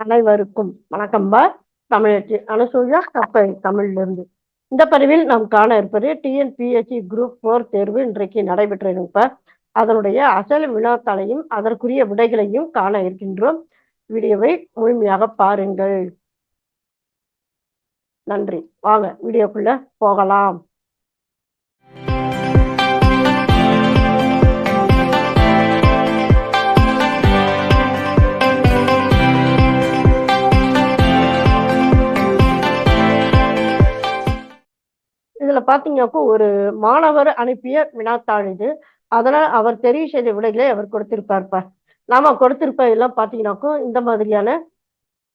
அனைவருக்கும் வணக்கம் பா. தமிழச்சி அனுசூயா கப்பை தமிழிலிருந்து. இந்த பதிவில் நாம் காண இருப்பது டிஎன்பிஎஸ்சி குரூப் போர் தேர்வு இன்றைக்கு நடைபெற்றிருப்ப அதனுடைய அசல் வினாத்தாளையும் அதற்குரிய விடைகளையும் காண இருக்கின்றோம். வீடியோவை முழுமையாக பாருங்கள். நன்றி. வாங்க வீடியோக்குள்ள போகலாம். இதுல பாத்தீங்கன்னாக்கா ஒரு மாணவர் அனுப்பிய வினாத்தாள் இது அதனால் அவர் தெரிவு செய்த விடைகளை அவர் கொடுத்திருப்பார்ப்ப. நாம கொடுத்திருப்ப எல்லாம் பாத்தீங்கன்னாக்கா இந்த மாதிரியான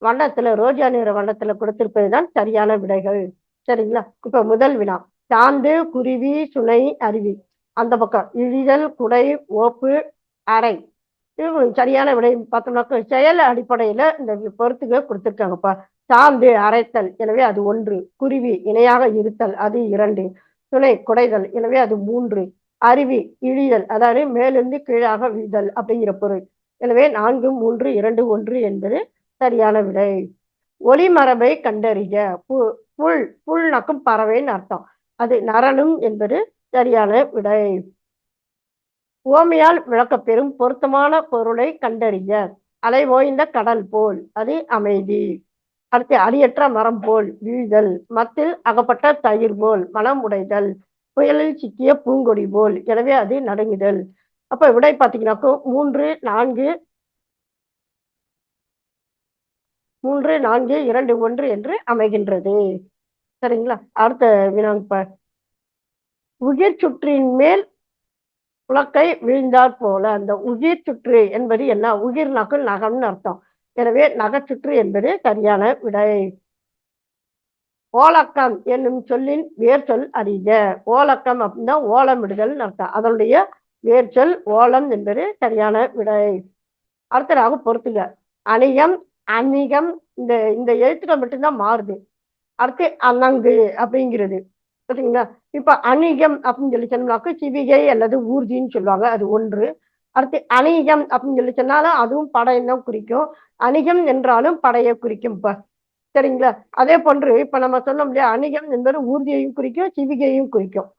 வண்ணத்துல ரோஜா நிற வண்ணத்துல கொடுத்திருப்பது தான் சரியான விடைகள். சரிங்களா? இப்ப முதல் வினா சாந்து குருவி சுனை அருவி. அந்த பக்கம் இழிதல் குடை ஓப்பு அறை. இது சரியான விடை பார்த்தோம்னாக்க செயல் அடிப்படையில இந்த பொறுத்துக்க கொடுத்திருக்காங்கப்பா. சாந்து அரைத்தல். எனவே அது ஒன்று. குருவி இணையாக இருத்தல் அது இரண்டு. துணை குடைதல் எனவே அது மூன்று. அருவி இழிதல் அதாவது மேலிருந்து கீழாக விழுதல் அப்படிங்கிற பொருள். எனவே நான்கு மூன்று இரண்டு ஒன்று என்பது சரியான விடை. ஒளிமரபை கண்டறிய பு புல் புல்னாக்கும் பறவைன்னு அர்த்தம். அது நரணும் என்பது சரியான விடை. ஓமையால் விளக்கப்பெறும் பொருத்தமான பொருளை கண்டறிய அலைவோய்ந்த ஓய்ந்த கடல் போல். அது அமைதி. அடுத்து அடியற்ற மரம் போல் வீழ்தல் மத்தில் அகப்பட்ட தயிர் போல் மனம் உடைதல் புயலில் சிக்கிய பூங்கொடி போல். எனவே அது நடுங்குதல். அப்ப விடை பார்த்தீங்கன்னாக்கோ மூன்று நான்கு மூன்று நான்கு இரண்டு ஒன்று என்று அமைகின்றது. சரிங்களா? அடுத்த வினாங்க உயிர் சுற்றின் மேல் உலக்கை விழுந்தாற் போல. அந்த உயிர் சுற்று என்பது என்ன? உயிர் நகம்னு அர்த்தம். எனவே நகைச்சுற்று என்பது சரியான விடை. ஓலக்கம் என்னும் சொல்லின் வேர் சொல் அறிக. ஓலக்கம் அப்படின்னா ஓலமிடுதல் அர்த்தம். அதனுடைய வேர் சொல் ஓலம் என்பது சரியான விடை. அடுத்ததாக பொறுத்துக. அணிகம் அணிகம் இந்த இந்த எழுத்துக்கள் மட்டும்தான் மாறுது. அடுத்து அனங்கு அப்படிங்கிறது. பார்த்தீங்களா இப்ப அணிகம் அப்படின்னு சொல்லி சொன்னோம்னாக்க சிவிகை அல்லது ஊர்தின்னு சொல்லுவாங்க. அது ஒன்று. அடுத்து அணிகம் அப்படின்னு சொல்லி சொன்னாலும் அதுவும் படையம் தான் குறிக்கும். அணிகம் என்றாலும் படையை குறிக்கும் இப்ப சரிங்களா? அதே போன்று இப்ப நம்ம சொல்ல முடியாது அணிகம் என்பது ஊர்தியையும் குறிக்கும் சிவிகையும் குறிக்கும்.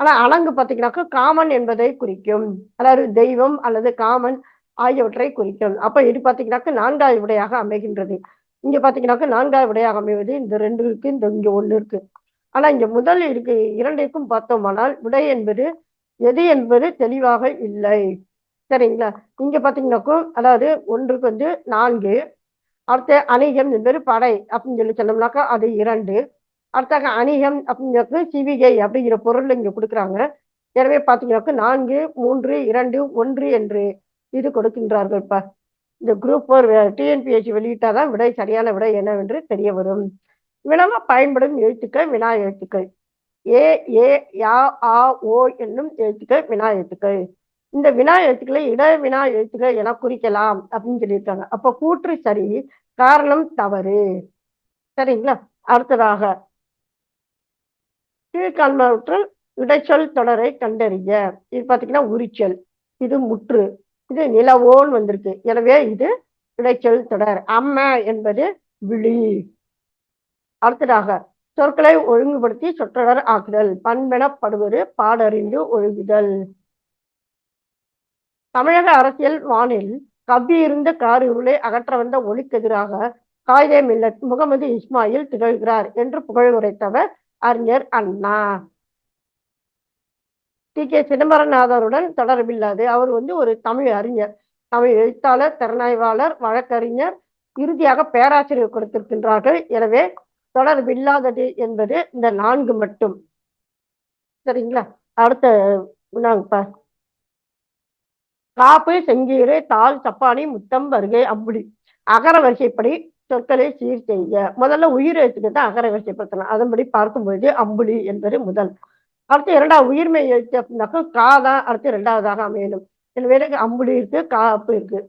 ஆனா அலங்கு பார்த்தீங்கன்னாக்கா காமன் என்பதை குறிக்கும். அதாவது தெய்வம் அல்லது காமன் ஆகியவற்றை குறிக்கும். அப்ப இது பார்த்தீங்கன்னாக்கா நான்காவது விடையாக அமைகின்றது. இங்க பாத்தீங்கன்னாக்கா நான்காவது விடையாக அமைவது இந்த ரெண்டு இருக்கு இந்த இங்க ஒண்ணு இருக்கு. ஆனா இங்க முதல் இருக்கு இரண்டிற்கும் பார்த்தோமானால் விடை என்பது எது என்பது தெளிவாக இல்லை. சரிங்களா? இங்க பாத்தீங்கன்னாக்கும் அதாவது ஒன்றுக்கு வந்து நான்கு அடுத்த அணிகம் என்பது படை அப்படின்னு சொல்லி சொன்னோம்னாக்கா அது இரண்டு. அடுத்தாக அணிகம் அப்படிங்கிறது சிவிகை அப்படிங்கிற பொருள் இங்க கொடுக்குறாங்க. எனவே பாத்தீங்கன்னாக்கா நான்கு மூன்று இரண்டு ஒன்று என்று இது கொடுக்கின்றார்கள் இப்ப இந்த குரூப் ஃபோர் டிஎன்பிஎஸ்சி வெளியிட்டாதான் விடை சரியான விடை என்னவென்று தெரிய வரும். வினவ பயன்படும் எழுத்துக்கள் வினா எழுத்துக்கள். ஏ ஏ யா ஆ ஓ என்னும் எழுத்துக்கள் வினா எழுத்துக்கள். இந்த வினா எழுத்துக்களை இட வினா எழுத்துக்கள் என குறிக்கலாம் அப்படின்னு சொல்லியிருக்காங்க. அப்ப கூற்று சரி காரணம் தவறு. சரிங்களா? அடுத்ததாக கீழ்காண்பவற்றில் இடைச்சொல் தொடரை கண்டறிய. இது பார்த்தீங்கன்னா உரிச்சல் இது முற்று இது நிலவோன் வந்திருக்கு. எனவே இது இடைச்சொல் தொடர். அம்ம என்பது விழி. அடுத்ததாக சொற்களை ஒழுங்குபடுத்தி சொற்றொடர் ஆக்குதல் பண்பெனப்படுவது பாடறிந்து ஒழுகுதல். தமிழக அரசியல் வானில் கவ்வி இருந்த காரிருளை அகற்ற வந்த ஒளிக்கெதிராக காயிதே மில்லத் முகமது இஸ்மாயில் திகழ்கிறார் என்று புகழ் உரைத்தவர் அறிஞர் அண்ணா. டி. கே. சிதம்பரநாதருடன் தொடர்பில்லாது அவர் வந்து ஒரு தமிழ் அறிஞர். தமிழ் எழுத்தாளர் திறனாய்வாளர் வழக்கறிஞர் இறுதியாக பேராசிரியர் கொடுத்திருக்கின்றார்கள். எனவே தொடர்பில்லாதது என்பது இந்த நான்கு மட்டும். சரிங்களா? அடுத்த நாங்க காப்பு செங்கீரை தாள் சப்பானி முத்தம் வருகை அம்புடி அகர வரிசைப்படி சொற்களை சீர் செய்ய முதல்ல உயிர் எழுத்துக்கு தான் அகர வரிசைப்படுத்தலாம். அதன்படி பார்க்கும்பொழுது அம்புலி என்பது முதல். அடுத்து இரண்டாவது உயிர்மை எழுத்து அப்படின்னாக்கா கா தான் அடுத்து இரண்டாவதாக அமையணும். எனவே அம்புலி இருக்கு காப்பு இருக்கு.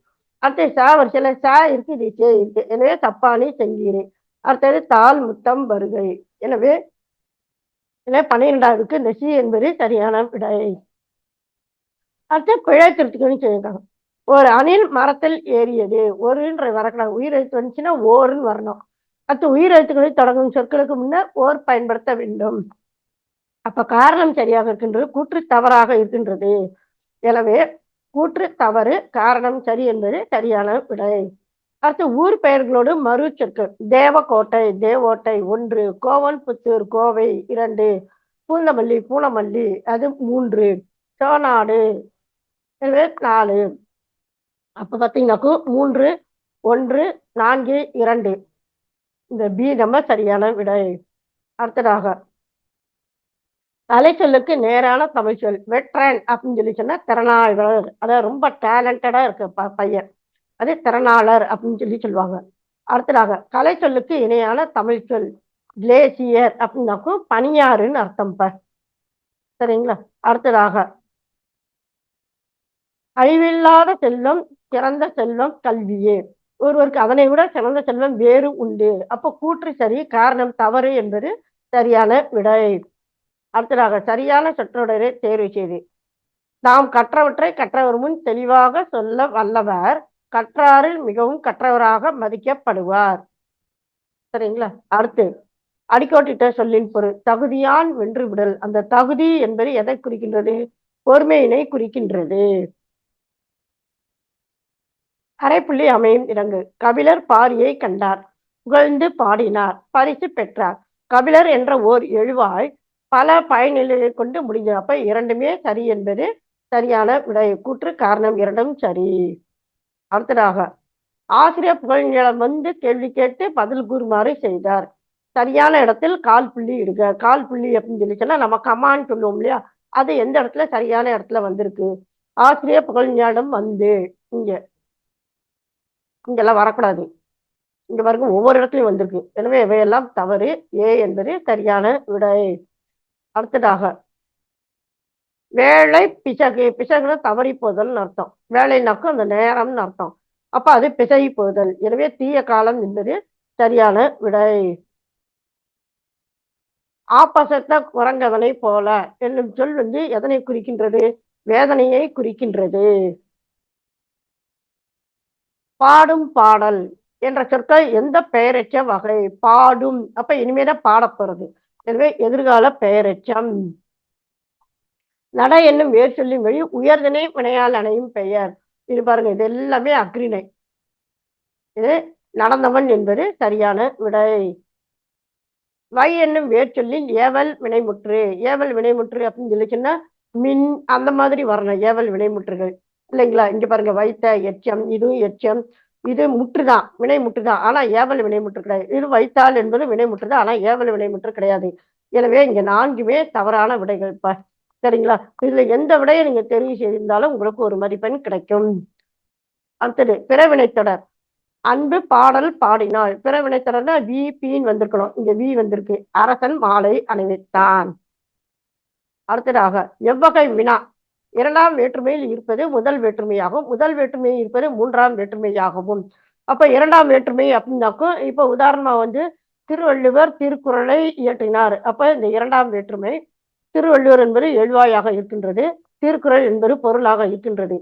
அடுத்து சா வரிசையில சா இருக்கு இது சே இருக்கு. எனவே சப்பானி செங்கீரை. அடுத்தது தாள் முத்தம் வருகை. எனவே எனவே பன்னிரெண்டாவதுக்கு இந்த சி என்பது சரியான விடை. அடுத்து பிழை திருத்துக்கணும் சொல்லியிருக்காங்க. ஒரு அணில் மரத்தில் ஏறியது ஒருன்ற வரக்கூடாது. உயிர் எழுத்து வந்துச்சுன்னா ஓருன்னு வரணும். அடுத்து உயிரெழுத்துக்களை தொடங்கும் சொற்களுக்கு முன்னர் ஓர் பயன்படுத்த வேண்டும். அப்ப காரணம் சரியாக இருக்கின்றது கூற்று தவறாக இருக்கின்றது. எனவே கூற்று தவறு காரணம் சரி என்பது சரியான விடை. அடுத்து ஊர் பெயர்களோடு மறு சொற்கள். தேவக்கோட்டை தேவோட்டை ஒன்று கோவன் புத்தூர் கோவை இரண்டு பூந்தமல்லி பூனமல்லி அது மூன்று சோநாடு நாலு அப்போ பார்த்தீங்கன்னாக்கோ மூன்று ஒன்று நான்கு இரண்டு. இந்த பி நம்ம சரியான விடை. அடுத்ததாக கலைச்சொல்லுக்கு நேரான தமிழ் சொல் வெட்ரன் அப்படின்னு சொல்லி சொன்னா திறனாளர் அதாவது ரொம்ப டேலண்டடா இருக்கு ப பையன். அது திறனாளர் அப்படின்னு சொல்லி சொல்லுவாங்க. அடுத்ததாக கலைச்சொல்லுக்கு இணையான தமிழ் சொல் கிளேசியர் அப்படின்னாக்கும் பனியாறுன்னு அர்த்தம்ப்ப சரிங்களா? அடுத்ததாக அழிவில்லாத செல்வம் சிறந்த செல்வம் கல்வியே. ஒருவருக்கு அதனை விட சிறந்த செல்வம் வேறு உண்டு. அப்போ கூற்று சரி காரணம் தவறு என்பது சரியான விடை. அடுத்ததாக சரியான சொற்றொடரை தேர்வு செய்து. நாம் கற்றவற்றை கற்றவர் முன் தெளிவாக சொல்ல வல்லவர் கற்றாரில் மிகவும் கற்றவராக மதிக்கப்படுவார். சரிங்களா? அடுத்து அடிக்கோட்டிட்ட சொல்லின் பொருள் தகுதியான் வென்று விடல். அந்த தகுதி என்பது எதை குறிக்கின்றது? பொறுமையினை குறிக்கின்றது. அரைப்புள்ளி அமையும் இறங்கு கபிலர் பாரியை கண்டார். புகழ்ந்து பாடினார். பரிசு பெற்றார். கபிலர் என்ற ஓர் எழுவாய் பல பயனிலையை கொண்டு முடிஞ்சது அப்ப இரண்டுமே சரி என்பது சரியான விடை. கூற்று காரணம் இரண்டும் சரி. அடுத்ததாக ஆசிரியர் புகழ்நிலம் வந்து கேள்வி கேட்டு பதில் கூறுமாறு செய்தார். சரியான இடத்தில் கால் புள்ளி இடுக. கால் புள்ளி அப்படின்னு சொல்லி சொன்னா நம்ம கமான்னு சொல்லுவோம் இல்லையா? அது எந்த இடத்துல சரியான இடத்துல வந்திருக்கு? ஆசிரியர் புகழ்ஞானம் வந்து இங்க. இங்கெல்லாம் வரக்கூடாது. இங்க பாருங்க ஒவ்வொரு இடத்துலயும் வந்திருக்கு. எனவே இவையெல்லாம் தவறு. ஏ என்பது சரியான விடை. அடுத்ததாக வேலை பிசகு. பிசகுன தவறி போதல்னு அர்த்தம். வேலைனாக்கும் அந்த நேரம்னு அர்த்தம். அப்ப அது பிசகி போதல் எனவே தீய காலம் என்பது சரியான விடை. ஆப்பசத்த குரங்கவனை போல என்னும் சொல் வந்து எதனை குறிக்கின்றது? வேதனையை குறிக்கின்றது. பாடும் பாடல் என்ற சொற்கள் எந்த பெயரெச்ச வகை? பாடும். அப்ப இனிமேதான் பாடப்போறது எனவே எதிர்கால பெயரெச்சம். நட என்னும் வேர் சொல்லி வழி உயர்தனை வினையால் அணையும் பெயர். இது பாருங்க இது எல்லாமே அக்ரிணை இது நடந்தவன் என்பது சரியான விடை. வை என்னும் வேர் சொல்லின் ஏவல் வினைமுற்று. ஏவல் வினைமுற்று அப்படின்னு சொல்லி சொன்னா மின் அந்த மாதிரி வரணும் ஏவல் வினைமுற்றுகள். இல்லைங்களா? இங்க பாருங்க வைத்த எச்சம் இதுவும் எச்சம் இது முற்றுதான் வினை முற்றுதான். ஆனா ஏவல் வினை முற்று கிடையாது. இது வைத்தால் என்பது வினை முற்றுதான் ஆனா ஏவல் வினை முற்று கிடையாது. எனவே இங்க நான்குமே தவறான விடைகள். இப்ப சரிங்களா? இதுல எந்த விடையை நீங்க தெரிவு செய்திருந்தாலும் உங்களுக்கு ஒரு மதிப்பெண் கிடைக்கும். அடுத்தது பிறவினைத்தொடர் அன்பு பாடல் பாடினாள் பிறவினைத்தொடர்னா வி பின்னு வந்திருக்கணும். இங்க வி வந்திருக்கு. அரசன் மாலை அணிவித்தான். அடுத்ததாக எவ்வகை வினா. இரண்டாம் வேற்றுமையில் இருப்பது முதல் வேற்றுமையாகும். முதல் வேற்றுமையில் இருப்பது மூன்றாம் வேற்றுமையாகவும் அப்ப இரண்டாம் வேற்றுமை அப்படின்னாக்கும் இப்ப உதாரணமா வந்து திருவள்ளுவர் திருக்குறளை இயற்றினார். அப்ப இந்த இரண்டாம் வேற்றுமை திருவள்ளுவர் என்பது எழுவாயாக இருக்கின்றது திருக்குறள் என்பது பொருளாக இருக்கின்றது.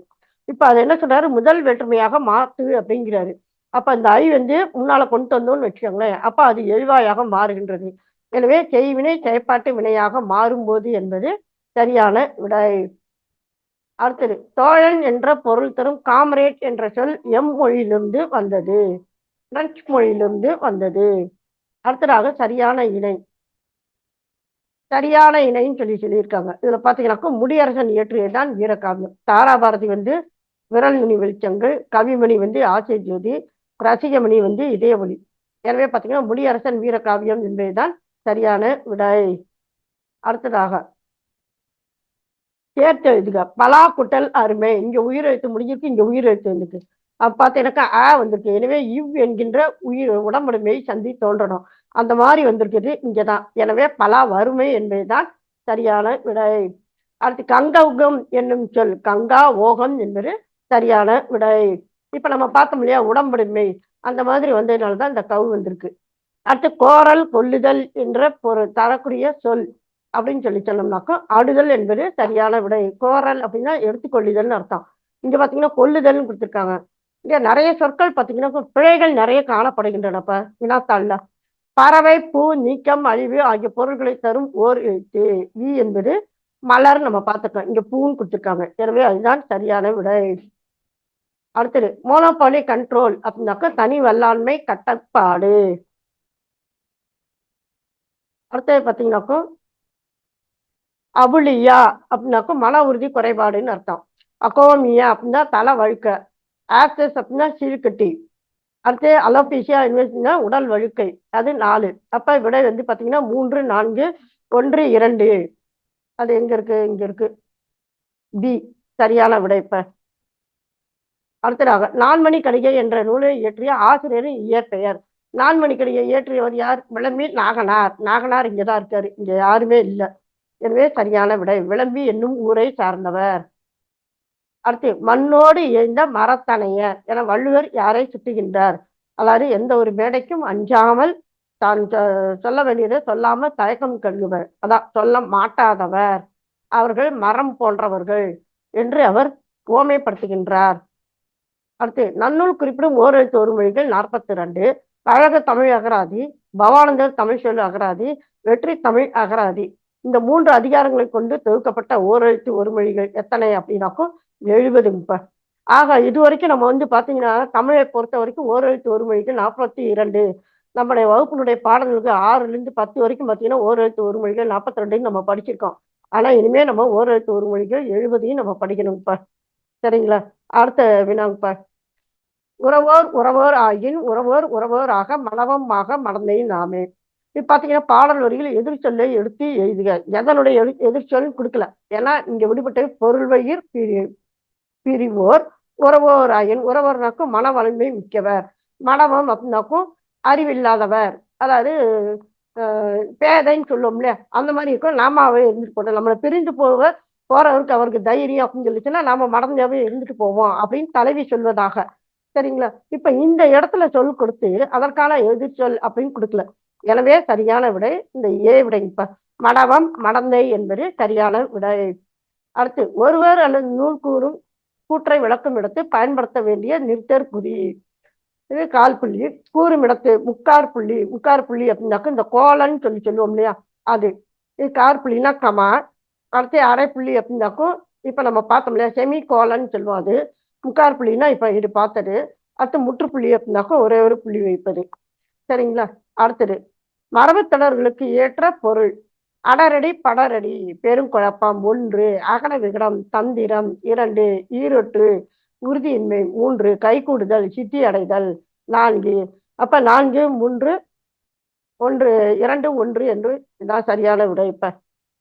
இப்ப அது என்ன சொல்றாரு? முதல் வேற்றுமையாக மாத்து அப்படிங்கிறாரு. அப்ப அந்த ஐ வந்து முன்னால கொண்டு வந்தோம்னு வச்சுக்கோங்களேன். அப்ப அது எழுவாயாக மாறுகின்றது. எனவே செய்வினை செயற்பாட்டு வினையாக மாறும்போது என்பது சரியான விடை. அடுத்தது தோழன் என்ற பொருள் தரும் காம்ரேட் என்ற சொல் எம் மொழியிலிருந்து வந்தது. பிரெஞ்சு மொழியிலிருந்து வந்தது. அடுத்ததாக சரியான இணை. சரியான இணைன்னு சொல்லி சொல்லியிருக்காங்க. இதுல பாத்தீங்கன்னாக்கா முடியரசன் இயற்றியதான் வீரகாவியம். தாராபாரதி வந்து விரல் நுனி வெளிச்சங்கள் கவிமணி வந்து ஆசை ஜோதி ரசிகமணி வந்து இதயமொழி எனவே பாத்தீங்கன்னா முடியரசன் வீரகாவியம் என்பதுதான் சரியான விடை. அடுத்ததாக சேர்த்து எழுதுக பலா குட்டல் அருமை. இங்க உயிர் எழுத்து முடிஞ்சிருக்கு இங்க உயிர் எழுத்து வந்துருக்கு. அப்ப எனக்கு ஆ வந்திருக்கு. எனவே இவ் என்கின்ற உயிர் உடம்புடைமையை சந்தி தோன்றணும். அந்த மாதிரி வந்திருக்குது இங்கதான். எனவே பலா வறுமை என்பதுதான் சரியான விடை. அடுத்து கங்கௌகம் என்னும் சொல். கங்கா ஓகம் என்பது சரியான விடை. இப்ப நம்ம பார்த்தோம் இல்லையா உடம்புடைமை. அந்த மாதிரி வந்ததுனால தான் இந்த கவு வந்திருக்கு. அடுத்து கோரல் கொல்லுதல் என்ற பொருள் தரக்கூடிய சொல். அப்படின்னு சொல்லி சொன்னோம்னாக்கா ஆடுதல் என்பது சரியான விடை. கோரல் அப்படின்னா எடுத்துக்கொள்ளுதல்னு அர்த்தம். இங்க பாத்தீங்கன்னா கொல்லுதல்னு கொடுத்துருக்காங்க. இங்க நிறைய சொற்கள் பாத்தீங்கன்னா பிழைகள் நிறைய காணப்படுகின்றனப்ப வினாத்தாள்ல. பறவை பூ நீக்கம் அழிவு ஆகிய பொருட்களை தரும் ஓர் எழுத்து. வி என்பது மலர் நம்ம பார்த்துக்கலாம் இங்க பூன்னு கொடுத்துருக்காங்க. எனவே அதுதான் சரியான விடை. அடுத்தது மோனோபாலி கண்ட்ரோல் அப்படின்னாக்கா தனி வல்லாண்மை கட்டப்பாடு. அடுத்தது பார்த்தீங்கன்னாக்கா அபுலியா அப்படின்னாக்கும் மன உறுதி குறைபாடுன்னு அர்த்தம். அகோமியா அப்படின்னா தலை வழுக்க. ஆக்சஸ் அப்படின்னா சீழ்கட்டி. அடுத்து அலோபீசியா இன்வெஸ்ட்னா உடல் வழுக்கை. அது நாலு. அப்ப விடை வந்து பாத்தீங்கன்னா மூன்று நான்கு ஒன்று இரண்டு. அது எங்க இருக்கு? இங்க இருக்கு. பி. சரியான விடை இப்ப. அடுத்ததாக நான்மணி கடிகை என்ற நூலை இயற்றிய ஆசிரியரின் இயற்பெயர். நான்மணி கடிகை இயற்றியவர் யார்? விளம்பி நாகனார். நாகனார் இங்கதான் இருக்காரு. இங்க யாருமே இல்லை. எனவே சரியான விடை. விளம்பி என்னும் ஊரை சார்ந்தவர். அடுத்து மண்ணோடு இயந்த மரத்தனையர் என வள்ளுவர் யாரை சுட்டுகின்றார்? அதாவது எந்த ஒரு மேடைக்கும் அஞ்சாமல் தான் சொல்ல வேண்டியதை சொல்லாம தயக்கம் கழுவர் அதான் சொல்ல மாட்டாதவர். அவர்கள் மரம் போன்றவர்கள் என்று அவர் ஓமைப்படுத்துகின்றார். அடுத்து நன்னூல் குறிப்பிடும் ஓரெழுத்து ஒரு மொழிகள் நாற்பத்தி ரெண்டு கழக தமிழ் அகராதி பவானந்தர் தமிழ் சொல் அகராதி வெற்றி தமிழ் அகராதி. இந்த மூன்று அதிகாரங்களை கொண்டு தொகுக்கப்பட்ட ஓரெழுத்து ஒரு மொழிகள் எத்தனை அப்படின்னாக்கும் எழுபது இப்ப ஆக இது வரைக்கும் நம்ம வந்து பாத்தீங்கன்னா தமிழை பொறுத்த வரைக்கும் ஓரெழுத்து ஒரு மொழிகள் நாற்பத்தி இரண்டு. நம்முடைய வகுப்பினுடைய பாடங்களுக்கு ஆறுல இருந்து பத்து வரைக்கும் பாத்தீங்கன்னா ஓரெழுத்து ஒரு மொழிகள் நாற்பத்தி ரெண்டையும் நம்ம படிச்சிருக்கோம். ஆனா இனிமே நம்ம ஓரெழுத்து ஒரு மொழிகள் எழுபதையும் நம்ம படிக்கணும் இப்ப சரிங்களா? அடுத்த வினாங்கப்பா உறவோர் உறவோர் ஆகின் உறவோர் உறவோராக மனவமாக மடந்தையும் நாமே. இப்ப பாத்தீங்கன்னா பாடல் வரிகள் எதிர்ச்சொல்லை எடுத்து எழுதுக. எதனுடைய எழு எதிர்ச்சொல் கொடுக்கல. ஏன்னா இங்க விடுபட்ட பொருள் வயிர் பிரி பிரிவோர் உறவோர் ஆகின் உறவோர்னாக்கும் மன வலிமை மிக்கவர். மனவம் அப்படின்னாக்கும் அறிவில்லாதவர். அதாவது பேதைன்னு சொல்லுவோம்ல அந்த மாதிரி இருக்கும் நாமாவே இருந்துட்டு போட்டோம் நம்மளை பிரிந்து போக போறவருக்கு அவருக்கு தைரியம் அப்படின்னு சொல்லிச்சுன்னா நாம மடந்தாவே இருந்துட்டு போவோம் அப்படின்னு தலைவி சொல்வதாக. சரிங்களா? இப்ப இந்த இடத்துல சொல் கொடுத்து அதற்கான எதிர்ச்சொல் அப்படின்னு கொடுக்கல. எனவே சரியான விடை இந்த ஏ விடை. இப்ப மடவம் மடந்தை என்பது சரியான விடை. அடுத்து ஒருவர் அல்லது நூல் கூறும் கூற்றை விளக்கும் இடத்து பயன்படுத்த வேண்டிய நிறுத்தர் குறி. இது கால் புள்ளி. கூறும் இடத்து முக்கார் புள்ளி. முக்கார் புள்ளி அப்படின்னாக்க இந்த கோலன்னு சொல்லி சொல்லுவோம் இல்லையா? அது. இது கார் புள்ளினா கமா. அடுத்து அரை புள்ளி அப்படின்னாக்கும் இப்ப நம்ம பார்த்தோம் இல்லையா? செமி கோலன்னு சொல்லுவோம் அது. முக்கார் புள்ளினா இப்ப இது பார்த்தது. அடுத்து முற்றுப்புள்ளி அப்படின்னாக்கும் ஒரே ஒரு புள்ளி வைப்பது. சரிங்களா? அடுத்தது. மரபுத்தொடர்களுக்கு ஏற்ற பொருள். அடரடி படரடி பெருங்குழப்பம் ஒன்று அகல விகடம் தந்திரம். இரண்டு ஈரொற்று உறுதியின்மை. மூன்று கைகூடுதல் சித்தி அடைதல். நான்கு அப்ப நான்கு மூன்று ஒன்று இரண்டு ஒன்று என்று இதான் சரியான விடை. இப்ப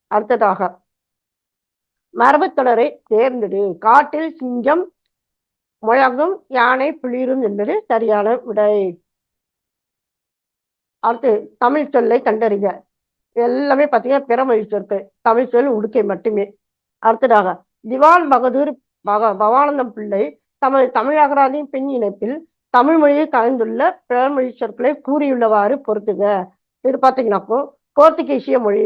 அடுத்ததாக. மரபுத்தொடரை தேர்ந்தெடு. காட்டில் சிங்கம் முழங்கும் யானை புளிரும் என்பது சரியான விடை. அடுத்து தமிழ் சொல்லை கண்டறிக. எல்லாமே பார்த்தீங்கன்னா பிறமொழி சொற்கள் தமிழ் சொல் உடுக்கை மட்டுமே. அடுத்ததாக திவான் பகதூர் பக பவானந்தம் பிள்ளை தமது தமிழ் அகராதியின் பெண் இணைப்பில் தமிழ் மொழியை கலந்துள்ள பிறமொழி சொற்களை கூறியுள்ளவாறு பொறுத்துக இது பார்த்தீங்கன்னாக்கோ போர்த்துகீசிய மொழி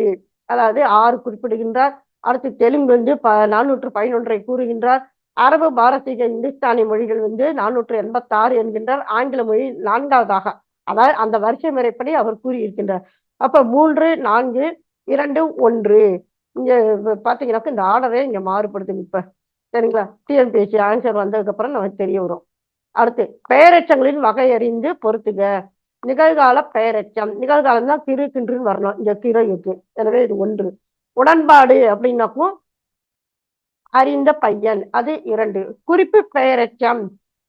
அதாவது ஆறு குறிப்பிடுகின்றார். அடுத்து தெலுங்கு வந்து ப நானூற்று பதினொன்றை கூறுகின்றார். அரபு பாரசீக இந்துஸ்தானி மொழிகள் வந்து நானூற்று எண்பத்தாறு என்கின்றார். ஆங்கில மொழி நான்காவதாக. அதாவது அந்த வரிசை முறைப்படி அவர் கூறியிருக்கின்றார். அப்ப மூன்று நான்கு இரண்டு ஒன்று. இங்க பாத்தீங்கன்னாக்க இந்த ஆர்டரே இங்க மாறுபடுது இப்ப. சரிங்களா? டிஎன்பிஎஸ்சி ஆன்சர் வந்ததுக்கு அப்புறம் நமக்கு தெரிய வரும். அடுத்து பெயரெச்சங்களின் வகை அறிந்து பொறுத்துக நிகழ்கால பெயரெச்சம். நிகழ்காலம் தான் கிரு கின்றுன்னு வரணும். இங்க கிரு இருக்கு எனவே இது ஒன்று. உடன்பாடு அப்படின்னாக்கும் அறிந்த பையன். அது இரண்டு. குறிப்பு பெயரெச்சம்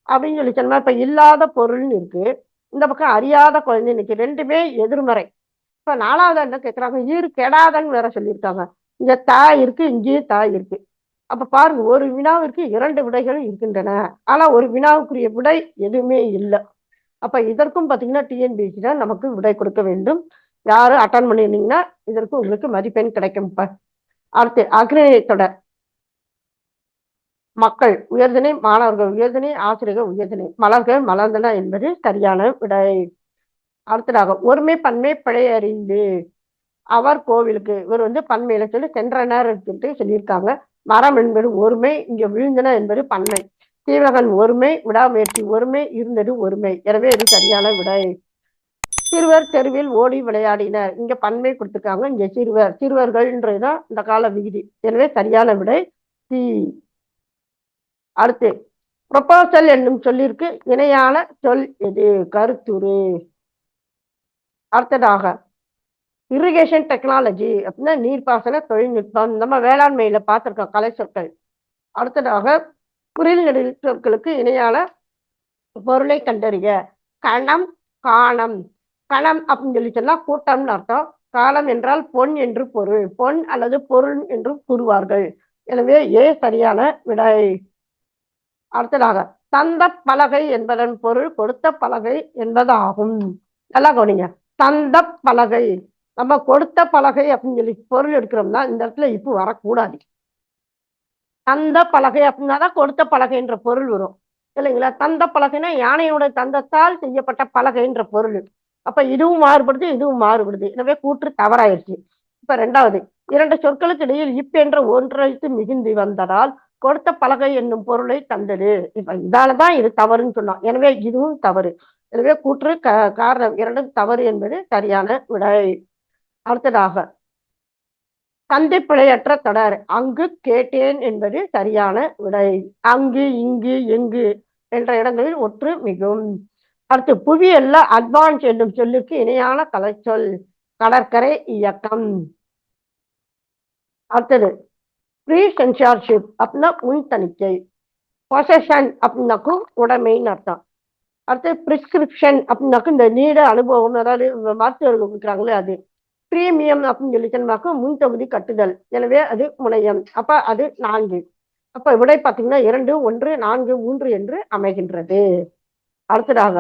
அப்படின்னு சொல்லி சொன்னா இப்ப இல்லாத பொருள்னு இருக்கு. இந்த பக்கம் அறியாத குழந்தை இன்னைக்கு ரெண்டுமே எதிர்மறை. இப்ப நாலாவது என்ன கேட்கறாங்க ஈர் கெடாதன்னு வேற சொல்லியிருக்காங்க. இங்க தாய் இருக்கு இங்கேயும் தாய் இருக்கு. அப்ப பாருங்க ஒரு வினாவிற்கு இரண்டு விடைகள் இருக்கின்றன. ஆனா ஒரு வினாவுக்குரிய விடை எதுவுமே இல்லை. அப்ப இதற்கும் பாத்தீங்கன்னா டிஎன்பிசி தான் நமக்கு விடை கொடுக்க வேண்டும். யாரும் அட்டன் பண்ணியிருந்தீங்கன்னா இதற்கு உங்களுக்கு மதிப்பெண் கிடைக்கும். இப்ப அடுத்து அக்னியை மக்கள் உயர்தினை மாணவர்கள் உயர்தினை ஆசிரியர்கள் உயர்தினை மலர்கள் மலர்ந்தன என்பது சரியான விடை. அடுத்ததாக ஒருமை பன்மை பிழையறிந்து அவர் கோவிலுக்கு இவர் வந்து பன்மையில சொல்லி சென்றனர் சொல்லிட்டு சொல்லியிருக்காங்க. மரம் என்பது ஒருமை இங்க விழுந்தன என்பது பன்மை. சீவகன் ஒருமை விடாமுயற்சி ஒருமை இருந்தது ஒருமை. எனவே இது சரியான விடை. சிறுவர் தெருவில் ஓடி விளையாடினர். இங்க பன்மை கொடுத்துருக்காங்க. இங்க சிறுவர் சிறுவர்கள்ன்றதுதான் இந்த கால விகுதி. எனவே சரியான விடை சி. அடுத்து ப்ரொபோசல் என்னும் சொல்லிற்கு இணையான சொல் எது? கருத்துரு. அடுத்ததாக இரிகேஷன் டெக்னாலஜி அப்படின்னா நீர்ப்பாசன தொழில்நுட்பம். நம்ம வேளாண்மையில பார்த்துருக்கோம் கலை சொற்கள். அடுத்ததாக குறில் நெடில் சொற்களுக்கு இணையான பொருளை கண்டறிய. கணம் காணம். கணம் அப்படின்னு சொல்லி சொன்னா கூட்டம்னு அர்த்தம். காலம் என்றால் பொன் என்று பொருள். பொன் அல்லது பொருள் என்று கூறுவார்கள். எனவே ஏ சரியான விடை. அடுத்ததாக தந்த பலகை என்பதன் பொருள் கொடுத்த பலகை என்பதாகும். நல்லா கவனிங்க. தந்த பலகை. நம்ம கொடுத்த பலகை அப்படின்னு சொல்லி பொருள் எடுக்கிறோம்னா இந்த இடத்துல இப்போ வரக்கூடாது. தந்த பலகை அப்படின்னா தான் கொடுத்த பலகைன்ற பொருள் வரும். இல்லைங்களா? தந்த பலகைனா யானையோட தந்தத்தால் செய்யப்பட்ட பலகைன்ற பொருள். அப்ப இதுவும் மாறுபடுது இதுவும் மாறுபடுது. எனவே கூற்று தவறாயிருச்சு இப்ப ரெண்டாவது இரண்டு சொற்களுக்கு இடையில் இப் என்ற ஒன்றைத்து மிகுந்து வந்ததால் கொடுத்த பலகை என்னும் பொருளை தந்தது. இப்ப இதாலதான் இது தவறுன்னு சொன்னோம் எனவே இதுவும் தவறு. எனவே கூற்று க காரணம் இரண்டும் தவறு என்பது சரியான விடை. அடுத்ததாக தந்தை பிழையற்ற தொடர். அங்கு கேட்டேன் என்பது சரியான விடை. அங்கு இங்கு எங்கு என்ற இடங்களில் ஒற்று மிகும். அடுத்து புவியல்ல அட்வான்ஸ் என்னும் சொல்லுக்கு இணையான கலைச்சொல் கடற்கரை இயக்கம். அடுத்தது ப்ரீ சென்சார்ஷிப் அப்படின்னா உன் தணிக்கை பொசஷன் அப்படின்னாக்கும் உடைமைன்னு அர்த்தம். அடுத்து ப்ரிஸ்கிரிப்ஷன் அப்படின்னாக்கும் இந்த நீட அனுபவம் அதாவது மருத்துவர்கள் கொடுக்குறாங்களே அது. பிரீமியம் அப்படின்னு சொல்லி சொன்னாக்கும் முன் தொகுதி கட்டுதல். எனவே அது முனையம். அப்போ அது நான்கு. அப்போ விடை பார்த்தீங்கன்னா இரண்டு ஒன்று நான்கு மூன்று என்று அமைகின்றது. அடுத்ததாக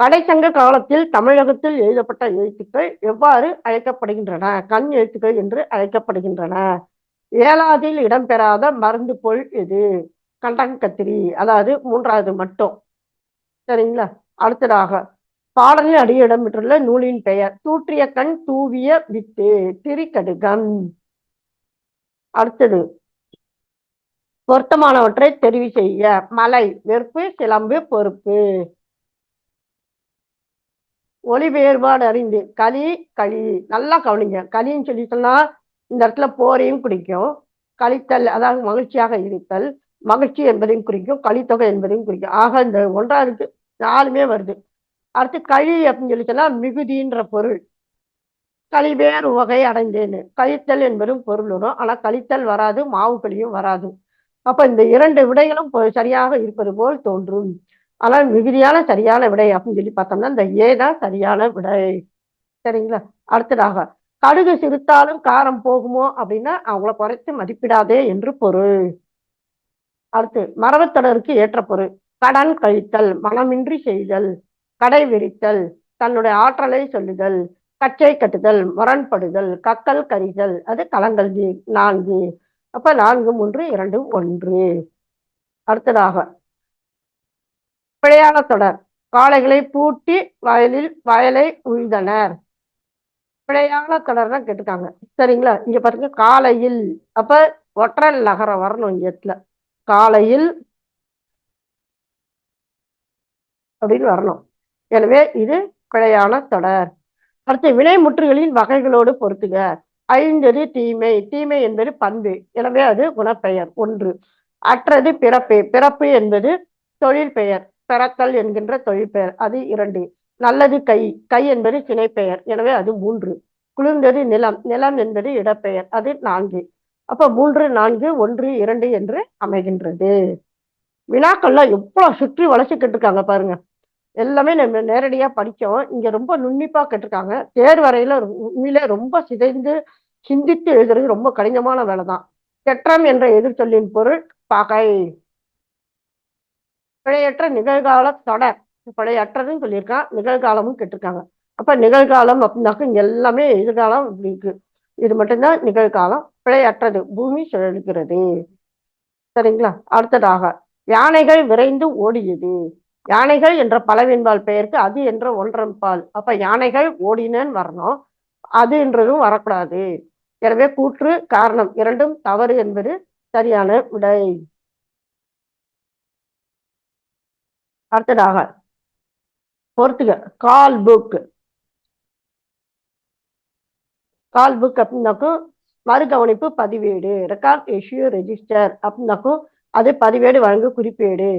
கடைசங்க காலத்தில் தமிழகத்தில் எழுதப்பட்ட எழுத்துக்கள் எவ்வாறு அழைக்கப்படுகின்றன? கண் எழுத்துக்கள் என்று அழைக்கப்படுகின்றன. ஏழாவதில் இடம்பெறாத மருந்து பொருள் எது? கண்டங்கத்திரி அதாவது மூன்றாவது மட்டும். சரிங்களா? அடுத்ததாக பாடலில் அடிய இடம்பெற்றுள்ள நூலின் பெயர். தூற்றிய கண் தூவிய வித்து திரிகடுகம் அடுத்தது பொருத்தமானவற்றை தெரிவு செய்ய. மலை வெறுப்பு சிலம்பு பொறுப்பு. ஒளி வேறுபாடு அறிந்து களி களி. நல்லா கவனிங்க. களின்னு சொல்லி சொன்னா இந்த இடத்துல போரையும் குறிக்கும். கழித்தல் அதாவது மகிழ்ச்சியாக இருத்தல். மகிழ்ச்சி என்பதையும் குறிக்கும். கழித்தொகை என்பதையும் குறிக்கும். ஆக இந்த ஒன்றாவது நாலுமே வருது. அடுத்து களி அப்படின்னு சொல்லி சொன்னா மிகுதின்ற பொருள். களி வேறு வகை அடைந்தேன்னு. கழித்தல் என்பதும் பொருள் வரும். ஆனா கழித்தல் வராது மாவு களியும் வராது. அப்ப இந்த இரண்டு விடைகளும் சரியாக இருப்பது போல் தோன்றும். ஆனால் மிகுதியான சரியான விடை அப்படின்னு சொல்லி பார்த்தோம்னா இந்த ஏ தான் சரியான விடை. சரிங்களா? அடுத்ததாக கடுகு சிரித்தாலும் காரம் போகுமோ அப்படின்னா அவங்கள குறைத்து மதிப்பிடாதே என்று பொருள். அடுத்து மரபத்தொடருக்கு ஏற்ற பொருள் கடன் கழித்தல் மனமின்றி செய்தல் கடை விரித்தல் தன்னுடைய ஆற்றலை சொல்லுதல் கச்சை கட்டுதல் முரண்படுதல் கக்கல் கரிதல் அது கலங்கல்வி நான்கு. அப்ப நான்கு மூன்று இரண்டு ஒன்று. அடுத்ததாக பிழையான தொடர். காளைகளை பூட்டி வயலில் வயலை உழுதனர் பிழையான தொடர் தான் கேட்டிருக்காங்க. சரிங்களா? இங்க பாருங்க காலையில் அப்ப ஒற்றல் நகரம் வரணும் இங்க இடத்துல. காலையில் அப்படின்னு வரணும். எனவே இது பிழையான தொடர். அடுத்து வினை முற்றுகளின் வகைகளோடு பொறுத்துக ஐந்தது தீமை. தீமை என்பது பண்பு. எனவே அது குணப்பெயர். ஒன்று. அற்றது பிறப்பு. பிறப்பு என்பது தொழில் பெயர் பெறத்தல் என்கின்ற தொழிற்பெயர். அது இரண்டு. நல்லது கை. கை என்பது சினைப்பெயர். எனவே அது மூன்று. குளிர்ந்தது நிலம். நிலம் என்பது இடப்பெயர். அது நான்கு. அப்ப மூன்று நான்கு ஒன்று இரண்டு என்று அமைகின்றது. வினாக்கள்லாம் எவ்வளவு சுற்றி வளர்ச்சி கேட்டிருக்காங்க பாருங்க. எல்லாமே நம்ம நேரடியா படிச்சோம் இங்க ரொம்ப நுண்ணிப்பா கேட்டிருக்காங்க. தேர் வரையில உண்மையிலே ரொம்ப சிதைந்து சிந்தித்து எழுதுறது ரொம்ப கடினமான வேலை தான் கெற்றம் என்ற எதிர்ச்சொல்லின் பொருள் பகை. பிழையற்ற நிகழ்கால தொடர். பிழையற்றதுன்னு சொல்லியிருக்கான் நிகழ்காலமும் கேட்டிருக்காங்க. அப்ப நிகழ்காலம் அப்படின்னாக்க இங்க எல்லாமே எதிர்காலம் இப்படி இருக்கு. இது மட்டும்தான் நிகழ்காலம் பிழையற்றது பூமி சுழல்கிறது. சரிங்களா? அடுத்ததாக யானைகள் விரைந்து ஓடியது. யானைகள் என்ற பலவின்பால் பெயருக்கு அது என்ற ஒன்றன் பால் அப்ப யானைகள் ஓடினன்னு வரணும் அது என்றதும் வரக்கூடாது. எனவே கூற்று காரணம் இரண்டும் தவறு என்பது சரியான விடை. அடுத்ததாக பொறுத்துக கால் புக். கால் புக் அப்படின்னாக்கும் மறுகவனிப்பு பதிவேடு ரெக்கார்ட் இஷ்யூ ரெஜிஸ்டர் அப்படின்னாக்கும் அது பதிவேடு வழங்கு குறிப்பேடு.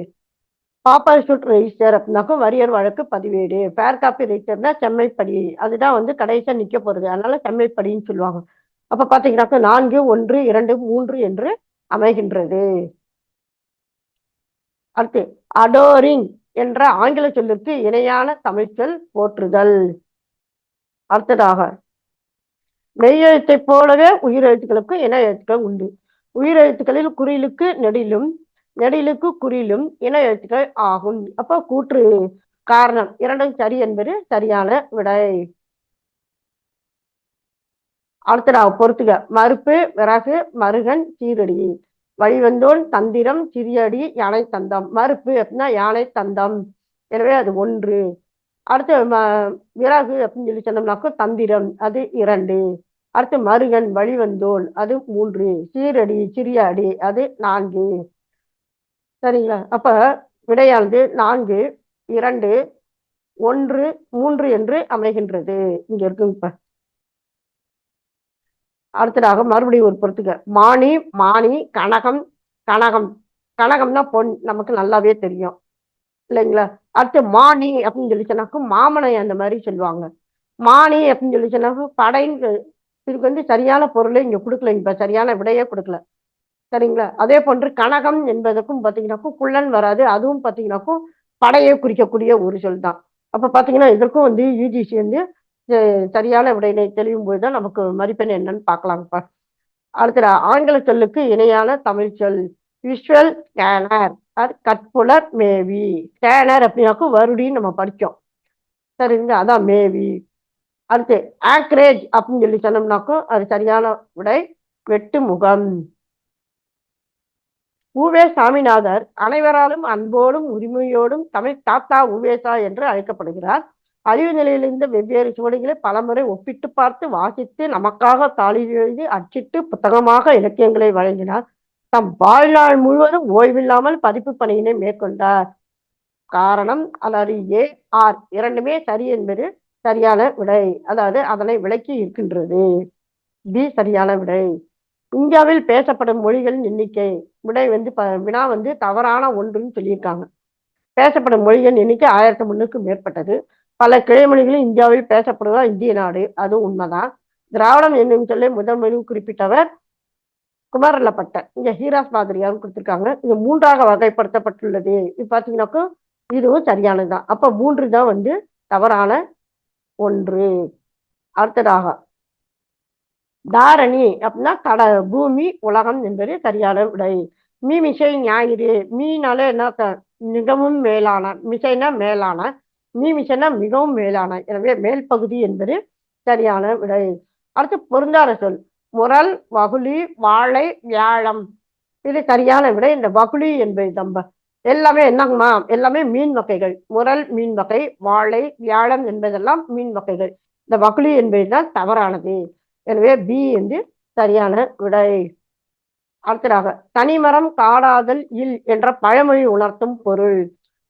பாப்பர் ஷூட் ரெஜிஸ்டர் அப்படின்னாக்கும் வரியர் வழக்கு பதிவேடு. ஃபேர் காப்பி ரெஜிஸ்டர்னா செம்மைப்படி. அதுதான் வந்து கடைசியாக நிற்க போகிறது அதனால செம்மைப்படின்னு சொல்லுவாங்க. அப்போ பார்த்தீங்கன்னாக்கா நான்கு ஒன்று இரண்டு மூன்று என்று அமைகின்றது. அடுத்து அடோரிங் என்ற ஆங்கில சொல்லுக்கு இணையான தமிழ்ச்சொல் போற்றுதல். அடுத்ததாக மெய்யெழுத்தை போலவே உயிரெழுத்துக்களுக்கு இன எழுத்துக்கள் உண்டு. உயிரெழுத்துக்களில் குறிலுக்கு நெடிலும் நெடிலுக்கு குறிலும் இன எழுத்துக்கள் ஆகும். அப்போ கூற்று காரணம் இரண்டும் சரி என்பது சரியான விடை. அடுத்ததாக பொறுத்துக மறுப்பு விறகு மருகன் சீரடி வழிவந்தோன் தந்திரம் சிறியடி யானை தந்தம். மறுப்பு அப்படின்னா யானை தந்தம். எனவே அது ஒன்று. அடுத்து விறகு அப்படின்னு சொல்லி சொன்னோம்னாக்கா தந்திரம் அது இரண்டு. அடுத்து மருகன் வழிவந்தோன் அது மூன்று. சீரடி சிறிய அடி அது நான்கு. சரிங்களா? அப்ப விடையானது நான்கு இரண்டு ஒன்று மூன்று என்று அமைகின்றது. இங்க இருக்குங்க இப்ப. அடுத்ததாக மறுபடியும் ஒரு பொறுத்துக்க மானி மானி கனகம் கனகம். கனகம்னா பொன் நமக்கு நல்லாவே தெரியும். இல்லைங்களா? அடுத்து மானி அப்படின்னு சொல்லி சொன்னாக்கும் மாமனை அந்த மாதிரி சொல்லுவாங்க. மானி அப்படின்னு சொல்லி சொன்னாக்கும் படைன்னு இதுக்கு வந்து சரியான பொருளை இங்க கொடுக்கல. இப்ப சரியான விடையே கொடுக்கல. சரிங்களா? அதே போன்று கனகம் என்பதற்கும் பார்த்தீங்கன்னாக்கும் குள்ளன் வராது. அதுவும் பார்த்தீங்கன்னாக்கும் படையை குறிக்கக்கூடிய ஒரு சொல் தான் அப்ப பாத்தீங்கன்னா இதற்கும் வந்து யூஜிசி வந்து சரியான விடையினை தெளியும் போது தான் நமக்கு மதிப்பெண் என்னன்னு பார்க்கலாங்கப்பா. அடுத்த ஆங்கில சொல்லுக்கு இணையான தமிழ் சொல் விஷுவல் ஸ்கேனர் அது கற்புலர் மேவி ஸ்கேனர் அப்படின்னாக்கும் வருடின்னு நம்ம படித்தோம் சரிங்க அதான் மேவி. அடுத்து ஆக்ரேஜ் அப்படின்னு சொல்லி சொன்னோம்னாக்கும் அது சரியான விடை வெட்டு முகம் உவே சாமிநாதர் அனைவராலும் அன்போடும் உரிமையோடும் தமிழ் தாத்தா உவேசா என்று அழைக்கப்படுகிறார். அழிவு நிலையிலிருந்த வெவ்வேறு சுவடிகளை பலமுறை ஒப்பிட்டு பார்த்து வாசித்து நமக்காக தாளில் எழுதி அச்சிட்டு புத்தகமாக இலக்கியங்களை வழங்கினார். தம் வாழ்நாள் முழுவதும் ஓய்வில்லாமல் பதிப்பு பணியினை மேற்கொண்டார். காரணம் அதாவது ஏ ஆர் இரண்டுமே சரி என்பது சரியான விடை. அதாவது அதனை விளக்கி இருக்கின்றது. பி சரியான விடை. இந்தியாவில் பேசப்படும் மொழிகளின் எண்ணிக்கை. விடை வந்து வினா வந்து தவறான ஒன்றுன்னு சொல்லியிருக்காங்க. பேசப்படும் மொழிகளின் எண்ணிக்கை ஆயிரத்தி முன்னுக்கும் மேற்பட்டது. பல கிளைமொழிகளும் இந்தியாவில் பேசப்படுவதா இந்திய நாடு? அது உண்மைதான். திராவிடம் என்னும் சொல்லை முதல் மொழி குறிப்பிட்டவர் குமாரல்லப்பட்ட இங்க ஹீராஸ் மாதிரியாரும் கொடுத்திருக்காங்க. இது மூன்றாக வகைப்படுத்தப்பட்டுள்ளது. இது பாத்தீங்கன்னாக்கா இதுவும் சரியானதுதான். அப்ப மூன்று தான் வந்து தவறான ஒன்று. அடுத்ததாக தாரணி அப்படின்னா கட பூமி உலகம் என்பது சரியான விடை. மீ மிசை ஞாயிறு. மீனால என்ன மிகவும் மேலான மிசைனா மேலான மீ மிகவும் மேலான. எனவே மேல் பகுதி என்பது சரியான விடை. அடுத்து பொருந்தார சொல். முரல் வகுலி வாழை வியாழம். இது சரியான விடை. இந்த வகுலி என்பது தம்ப எல்லாமே என்னங்கம்மா? எல்லாமே மீன் வகைகள். முரல் மீன் வகை வாழை வியாழம் என்பதெல்லாம் மீன் வகைகள். இந்த வகுலி என்பதுதான் தவறானது. எனவே பி என்று சரியான விடை. அடுத்ததாக தனிமரம் காடாதல் இல் என்ற பழமொழி உணர்த்தும் பொருள்.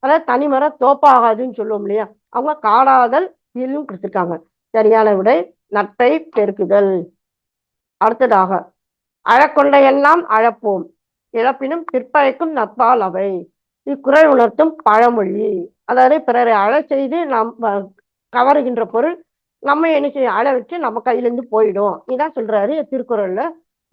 அதாவது தனிமரம் தோப்பாகாதுன்னு சொல்லுவோம் இல்லையா? அவங்க காடாதல் இல்லும் கொடுத்துருக்காங்க. சரியான விடை நட்டை பெருக்குதல். அடுத்ததாக அழக்கொண்டையெல்லாம் அழப்போம். இழப்பினும் பிற்பழைக்கும் நட்பால் அவை. இக்குறை உணர்த்தும் பழமொழி. அதாவது பிறரை அழ செய்து நாம் கவருகின்ற பொருள் நம்ம என்ன செய்ய அழ வச்சு நம்ம கையிலேருந்து போயிடும். இதான் சொல்றாரு திருக்குறள்ல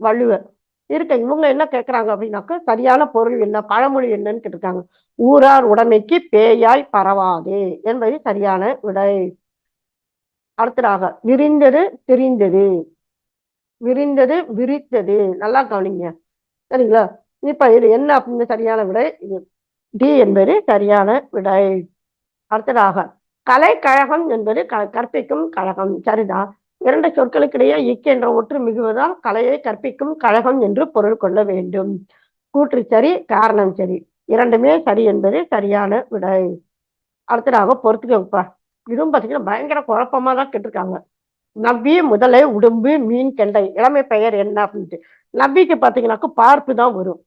வள்ளுவர். இருக்க இவங்க என்ன கேட்குறாங்க அப்படின்னாக்கா சரியான பொருள் என்ன பழமொழி என்னன்னு கேட்டிருக்காங்க. ஊரார் உடைமைக்கு பேயாய் பரவாதே என்பது சரியான விடை. அடுத்ததாக விரிந்தது தெரிந்தது. விரிந்தது விரித்தது. நல்லா கவனிங்க. சரிங்களா? இப்ப இது என்ன அப்படின்னு சரியான விடை? இது டி என்பது சரியான விடை. அடுத்ததாக கலைக்கழகம் என்பது க கற்பிக்கும் கழகம். சரிதான் இரண்டு சொற்களுக்கிடையே இக் என்ற ஒற்று மிகுவதால் கலையை கற்பிக்கும் கழகம் என்று பொருள் கொள்ள வேண்டும். கூற்று சரி காரணம் சரி. இரண்டுமே சரி என்பது சரியான விடை. அடுத்ததாக பொறுத்துக்கப்பா இதுவும் பார்த்தீங்கன்னா பயங்கர குழப்பமா தான் கேட்டிருக்காங்க. நவ்வி முதலை உடும்பு மீன் கெண்டை இளமை பெயர் என்ன அப்படின்ட்டு. நவ்விக்கு பார்த்தீங்கன்னாக்கா பார்ப்பு தான் வரும்.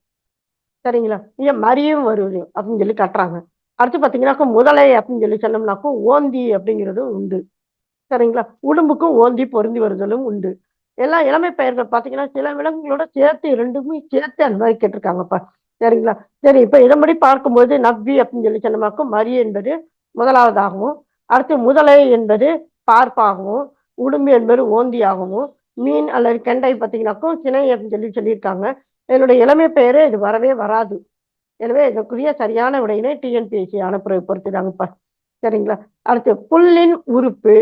சரிங்களா? இங்க மரியும் வருது அப்படின்னு சொல்லி கட்டுறாங்க. அடுத்து பார்த்தீங்கன்னாக்கா முதலை அப்படின்னு சொல்லி சொன்னோம்னாக்கும் ஓந்தி அப்படிங்கிறதும் உண்டு. சரிங்களா? உடம்புக்கும் ஓந்தி பொருந்தி வருதலும் உண்டு. எல்லாம் இளமை பெயர்கள் பார்த்தீங்கன்னா சில விலங்குகளோட சேர்த்து ரெண்டுமே சேர்த்து அந்த மாதிரி கேட்டிருக்காங்கப்பா. சரிங்களா? சரி இப்போ இதன்படி பார்க்கும்போது நவ்வி அப்படின்னு சொல்லி சொன்னமாக்கும் மரி என்பது முதலாவதாகவும் அடுத்து முதலை என்பது பார்ப்பாகவும் உடும்பு என்பது ஓந்தியாகவும் மீன் அல்லது கெண்டை பார்த்தீங்கன்னாக்கும் சினை அப்படின்னு சொல்லி சொல்லியிருக்காங்க. என்னுடைய இளமை பெயரே இது வரவே வராது. எனவே இதற்குரிய சரியான விடையினை டிஎன்பிஎஸ்சி அனுப்புறதை பொறுத்துதாங்கப்பா. சரிங்களா? அடுத்து புல்லின் உறுப்பு.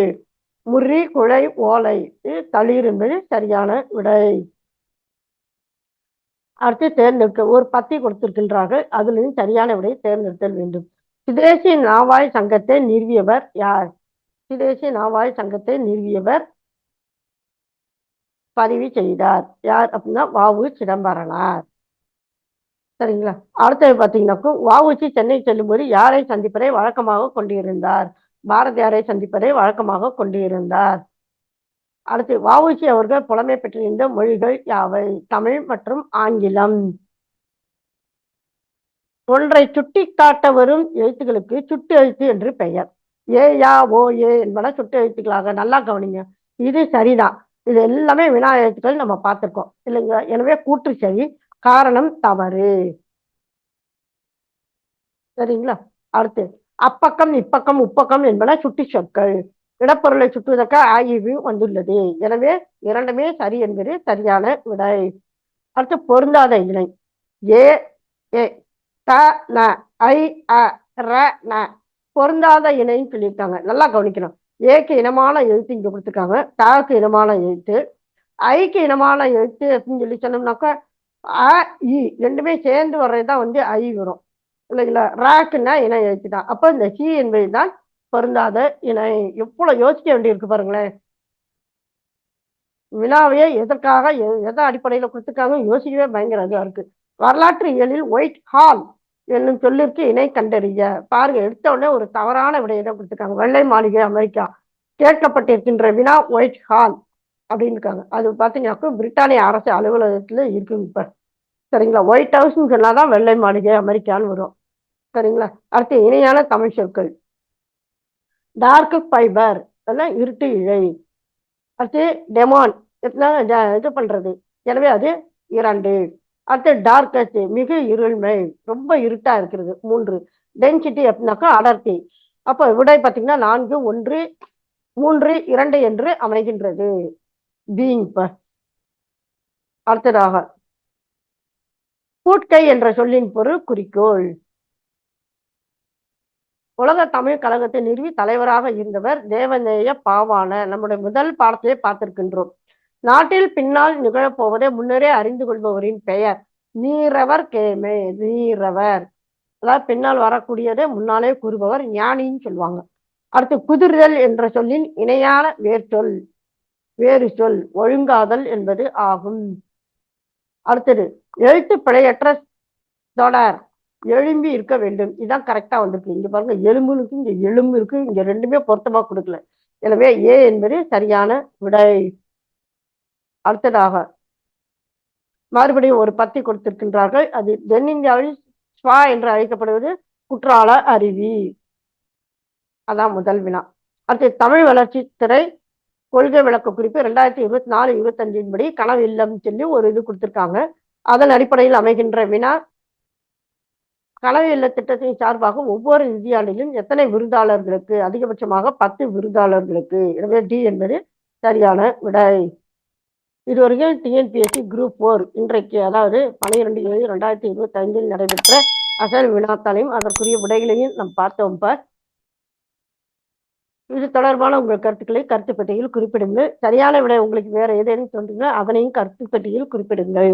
முறி குழை ஓலை தளிர் என்பது சரியான விடை. அடுத்து தேர்ந்தெடுக்க ஒரு பத்தி கொடுத்திருக்கின்றார்கள். அதிலிருந்து சரியான விடையை தேர்ந்தெடுத்தல் வேண்டும். சுதேசி நாவாய் சங்கத்தை நிறுவியவர் யார்? சுதேசி நாவாய் சங்கத்தை நிறுவியவர் பதிவு செய்தார். யார் அப்படின்னா வாவு சிதம்பரனார். சரிங்களா? அடுத்தது பார்த்தீங்கன்னாக்கும் வாவுச்சி சென்னை செல்லும்போது யாரை சந்திப்பதை வழக்கமாக கொண்டிருந்தார்? பாரதியாரை சந்திப்பதை வழக்கமாக கொண்டிருந்தார். அடுத்து வாவுசி அவர்கள் புலமை பெற்றிருந்த மொழிகள் யாவை? தமிழ் மற்றும் ஆங்கிலம். ஒன்றை சுட்டி காட்ட வரும் எழுத்துக்களுக்கு சுட்டு எழுத்து என்று பெயர். ஏ யா ஓ ஏ என்பன சுட்டு எழுத்துக்களாக நல்லா கவனிங்க. இது சரிதான். இது எல்லாமே வினா எழுத்துக்கள் நம்ம பார்த்துருக்கோம். இல்லைங்களா எனவே கூற்று சரி காரணம் தவறு. சரிங்களா? அடுத்து அப்பக்கம் இப்பக்கம் உப்பக்கம் என்பன சுட்டி சொற்கள். இடப்பொருளை சுட்டுவதற்க ஆய்வு வந்துள்ளது. எனவே இரண்டுமே சரி என்பது சரியான விடை. அடுத்து பொருந்தாத இணை. ஏ ஏ த ந ஐ அ ர ந. பொருந்தாத இணைன்னு சொல்லியிருக்காங்க. நல்லா கவனிக்கணும். ஏக்கு இனமான எழுத்து இங்கே கொடுத்துருக்காங்க. தாக்கு இனமான எழுத்து. ஐக்கு இனமான எழுத்து அப்படின்னு சொல்லி சொன்னோம்னாக்கா அ இ ரெண்டுமே சேர்ந்து வர்றது தான் வந்து ஐ வரும். இல்லைங்களா? ராக்குன்னா இணை எழுத்து தான். அப்போ இந்த சி என்பது தான் பொருந்தாத இணை. எவ்வளோ யோசிக்க வேண்டியிருக்கு பாருங்களேன். வினாவையே எதற்காக எ- எதை அடிப்படையில் கொடுத்துருக்காங்க யோசிக்கவே பயங்கர இதா இருக்கு. வரலாற்று இயலில் ஒயிட் ஹால் என்னும் சொல்லிற்கு இணை கண்டறிய. பாருங்க எடுத்த உடனே ஒரு தவறான விடையை தான் கொடுத்துருக்காங்க. வெள்ளை மாளிகை அமெரிக்கா. கேட்கப்பட்டிருக்கின்ற வினா ஒயிட் ஹால் அப்படின்னு இருக்காங்க. அது பார்த்தீங்கன்னாக்கும் பிரிட்டானிய அரசு அலுவலகத்துல இருக்குங்க இப்போ. சரிங்களா? ஒயிட் ஹவுஸ்ன்னு சொன்னால் தான் வெள்ளை மாளிகை அமெரிக்கான்னு வரும். சரிங்களா? அடுத்து இணையான தமிழ் சொற்கள். டார்க் ஃபைபர் அதெல்லாம் இருட்டு இழை. அடுத்து டெமான் இது பண்றது? எனவே அது இரண்டு. அடுத்து டார்கஸ்ட் மிக இருள்மை ரொம்ப இருட்டா இருக்கிறது. மூன்று. டென்சிட்டி அப்படின்னாக்கா அடர்த்தி. அப்போ விடை பார்த்தீங்கன்னா நான்கு ஒன்று மூன்று இரண்டு என்று அமைகின்றது. பீங் அடுத்ததாக கூட்கை என்ற சொல்லின் பொருள் குறிக்கோள். உலக தமிழ் கழகத்தை நிறுவி தலைவராக இருந்தவர் தேவநேய பாவான நம்முடைய முதல் பாடத்திலே பார்த்திருக்கின்றோம். நாட்டில் பின்னால் நிகழப்போவதை முன்னரே அறிந்து கொள்பவரின் பெயர் நீரவர் கேமே நீரவர். அதாவது பின்னால் வரக்கூடியதை முன்னாலே கூறுபவர் ஞானின்னு சொல்லுவாங்க. அடுத்து குதிர்தல் என்ற சொல்லின் இணையான வேர்ச்சொல் வேறு சொல் ஒழுங்காதல் என்பது ஆகும். அடுத்தது எழுத்து பிழையற்ற தொடர். எழும்பி இருக்க வேண்டும். இதான் கரெக்டா வந்திருக்கு. இங்க பாருங்க எலும்பு இங்கே இங்க எலும்பு இருக்கு. இங்க ரெண்டுமே பொருத்தமா கொடுக்கல. எனவே ஏ என்பது சரியான விடை. அடுத்ததாக மறுபடியும் ஒரு பத்தி கொடுத்திருக்கின்றார்கள். அது தென்னிந்தியாவில் ஸ்வா என்று அழைக்கப்படுவது குற்றால அருவி. அதான் முதல் வினா. அடுத்து தமிழ் வளர்ச்சி துறை கொள்கை விளக்க குறிப்பு ரெண்டாயிரத்தி இருபத்தி நாலு இருபத்தஞ்சின் படி கனவு இல்லம் சொல்லி ஒரு இது கொடுத்திருக்காங்க. அதன் அடிப்படையில் அமைகின்ற வினா கனவு இல்ல திட்டத்தின் சார்பாக ஒவ்வொரு நிதியாண்டிலும் எத்தனை விருதாளர்களுக்கு அதிகபட்சமாக பத்து விருதாளர்களுக்கு எனவே டி என்பது சரியான விடை. இதுவரைக்கும் டிஎன்பிஎஸ்சி குரூப் ஃபோர் இன்றைக்கு அதாவது பனிரெண்டு ஏழு ரெண்டாயிரத்தி இருபத்தி ஐந்தில் நடைபெற்ற அசல் வினாத்தாலையும் அதற்குரிய விடைகளையும் நாம் பார்த்தோம். பார் இது தொடர்பான உங்கள் கருத்துக்களை கருத்து பெட்டியில் குறிப்பிடுங்கள். சரியான விடை உங்களுக்கு வேற ஏதேனும் தோன்றுங்களோ அதனையும் கருத்து பெட்டியில் குறிப்பிடுங்கள்.